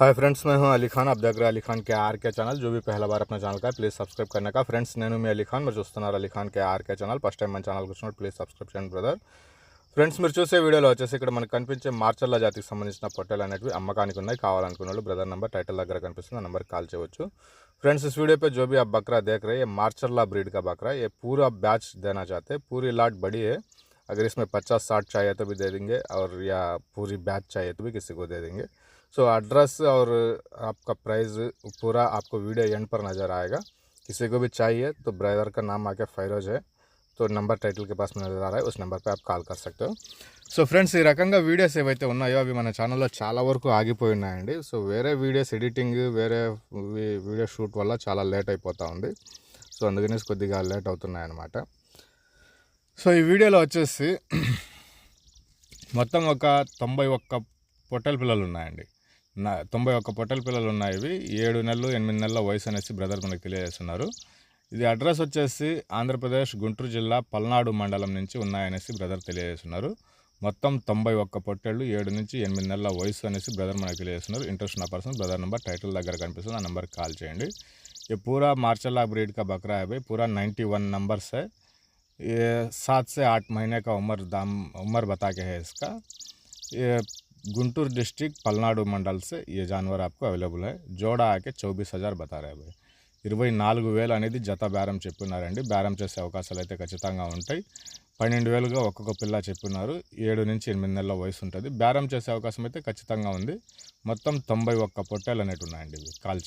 Hi friends मैं हूँ अली खान। आप देख रहे हैं अली खान के आर के चैनल जो भी पहला बार अपना चैनल का है प्लीज़ सब्सक्राइब करने का। फ्रेंड्स नैनू में अली खान मेरे दोस्तों अली खान के R K channel first time मैं चैनल को चुनाव प्लीज़ सब्सक्राइब चाहिए ब्रदर फ्रेंड्स मेरे चूसे वीडियो इकट्ड मन कपे मार्चल जाति की संबंधी पोटल अने अम्मकावाल ब्रदर नंबर टाइट दर कंबर का कालचु फ्रेंड्स इस वीडियो पे जो भी आप बकरा देख रहे हैं मार्चल ब्रीड का बकरा ये पूरा बैच देना चाहते पूरी लाट बड़ी है। अगर इसमें पचास साठ चाहिए तो भी दे देंगे और या पूरी बैच चाहिए तो भी किसी को दे देंगे सो एड्रेस और आपका प्राइस पूरा आपको वीडियो एंड पर नज़र आएगा किसी को भी चाहिए तो ब्रदर का नाम आके फैरोज है तो नंबर टाइटल के पास में नज़र आ रहा है उस नंबर पे आप కాల్ कर सकते हो సో ఫ్రెండ్స్ ఈ రకంగా వీడియోస్ ఏవైతే ఉన్నాయో అవి మన ఛానల్లో చాలా వరకు ఆగిపోయి ఉన్నాయండి సో వేరే వీడియోస్ ఎడిటింగ్ వేరే వీ- వీడియో షూట్ వల్ల చాలా లేట్ అయిపోతూ ఉంది సో అందుకని కొద్దిగా లేట్ అవుతున్నాయి అన్నమాట సో ఈ వీడియోలో వచ్చేసి మొత్తం ఒక తొంభై ఒక్క పొట్టెల పిల్లలు ఉన్నాయండి నా తొంభై ఒక్క పొట్టెల పిల్లలు ఉన్నాయి ఇవి ఏడు నెలలు ఎనిమిది నెలల వయసు అనేసి బ్రదర్ మనకు తెలియజేస్తున్నారు ఇది అడ్రస్ వచ్చేసి ఆంధ్రప్రదేశ్ గుంటూరు జిల్లా పల్నాడు మండలం నుంచి ఉన్నాయనేసి బ్రదర్ తెలియజేస్తున్నారు మొత్తం తొంభై ఒక్క పొట్టేళ్ళు ఏడు నుంచి ఎనిమిది నెలల వయసు అనేసి బ్రదర్ మనకు తెలియజేస్తున్నారు ఇంట్రెస్ట్ ఉన్న పర్సన్ బ్రదర్ నెంబర్ టైటిల్ దగ్గర కనిపిస్తుంది ఆ నెంబర్కి కాల్ చేయండి ये पूरा मार्शला ब्रीड का बकरा है भाई पूरा 91 नंबर्स है ये सात से आठ महीने का उम्र दाम उम्र बता के है इसका ये गुंटूर डिस्ट्रिक्ट पलनाडु मंडल से ये जानवर आपको अवेलेबल है जोड़ा आके चौबीस हज़ार बता रहे भाई ఇరవై నాలుగు వేలు అనేది జత బేరం చెప్పున్నారండి బేరం చేసే అవకాశాలు అయితే ఖచ్చితంగా ఉంటాయి పన్నెండు వేలుగా ఒక్కొక్క పిల్ల చెప్పున్నారు ఏడు నుంచి ఎనిమిది నెలల వయసు ఉంటుంది బేరం చేసే అవకాశం అయితే ఖచ్చితంగా ఉంది మొత్తం తొంభై ఒక్క పొట్టేలు అనేవి ఉన్నాయండి ఇవి కాల్చి